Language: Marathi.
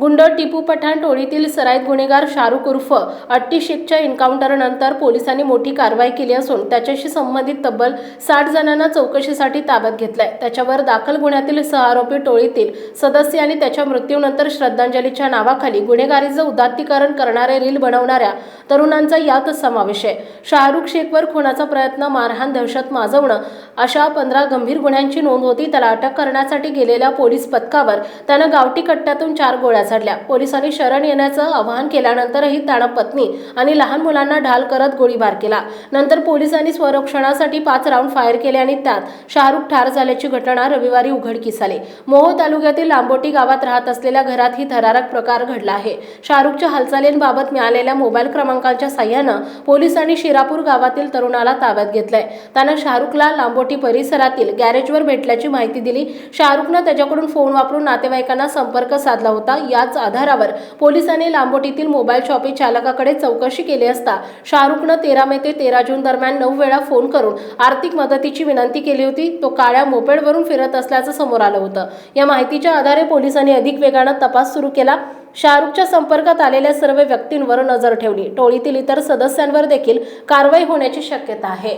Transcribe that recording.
गुंड टिपू पठाण टोळीतील सराईत गुन्हेगार शाहरुख उर्फ अट्टी शेखच्या एन्काउंटरनंतर पोलिसांनी मोठी कारवाई केली असून त्याच्याशी संबंधित तब्बल साठ जणांना चौकशीसाठी ताब्यात घेतलाय. त्याच्यावर दाखल गुन्ह्यातील सहआरोपी टोळीतील सदस्य आणि त्याच्या मृत्यूनंतर श्रद्धांजलीच्या नावाखाली गुन्हेगारीचं उदात्तीकरण करणारे रील बनवणाऱ्या तरुणांचा यात समावेश आहे. शाहरुख शेखवर खुनाचा प्रयत्न मारहाण दहशत माजवणं अशा पंधरा गंभीर गुन्ह्यांची नोंद होती. त्याला अटक करण्यासाठी गेलेल्या पोलीस पथकावर त्यानं गावठी कट्ट्यातून चार गोळ्या झाडल्या पोलिसांनी शरण येण्याचं आवाहन केल्यानंतरही त्यानं पत्नी आणि लहान मुलांना ढाल करत गोळीबार केला. नंतर पोलिसांनी स्वरक्षणासाठी पाच राऊंड फायर केले आणि त्यात शाहरुख ठार झाल्याची घटना रविवारी उघडकीस आली. मोहो तालुक्यातील लांबोटी गावात राहत असलेल्या घरात ही थरारक प्रकार घडला आहे. शाहरुखच्या हालचालींबाबत मिळालेल्या मोबाईल क्रमांकाच्या साह्यानं पोलिसांनी शिरापूर गावातील तरुणाला ताब्यात घेतलंय. त्यानं शाहरुखला लांबोटी परिसरातील गॅरेजवर भेटल्याची माहिती दिली. शाहरुखनं त्याच्याकडून फोन वापरून नातेवाईकांना संपर्क साधला होता. याच आधारावर पोलिसांनी लांबोटीतील मोबाईल शॉपी चालकाकडे चौकशी केली असता शाहरुखनं तेरा मे ते तेरा जून दरम्यान नऊ वेळा फोन करून आर्थिक मदतीची विनंती केली होती. तो काळ्या मोपेडवरून फिरत असल्याचं समोर आलं होतं. या माहितीच्या आधारे पोलिसांनी अधिक वेगानं तपास सुरू केला. शाहरुखच्या संपर्कात आलेल्या सर्व व्यक्तींवर नजर ठेवली. टोळीतील इतर सदस्यांवर देखील कारवाई होण्याची शक्यता आहे.